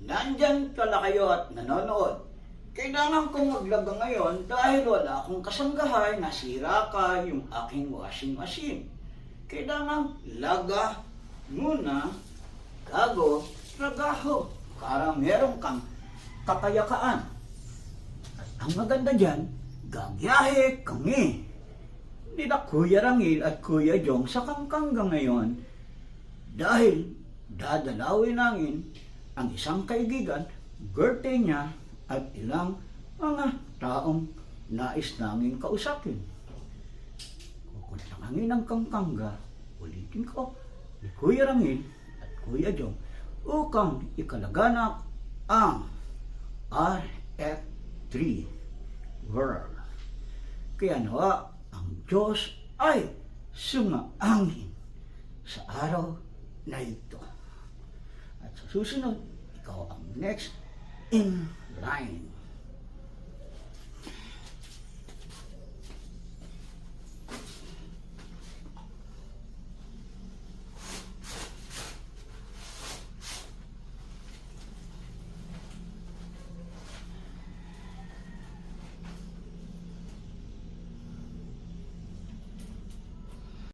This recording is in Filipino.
nandyan pala kayo at nanonood, kailangan kong maglaga ngayon dahil wala akong kasanggahay, nasira ka yung aking washing machine. Kailangan laga muna, gago, tragaho, para meron kang kapayakaan. At ang maganda dyan, gagyahe kami. Nila Kuya Rangil at Kuya Jong sa Kangkanga ngayon dahil dadalawin namin ang isang kaibigan, birthday niya at ilang mga taong nais namin kausapin. Kukunta kami ng Kangkanga, ulitin ko, ni Kuya Rangil at Kuya Jong upang ikalaganap ang RF3 World. Kaya nawa, ang Diyos ay sumaangin sa araw na ito. Susunod, ikaw ang next in line.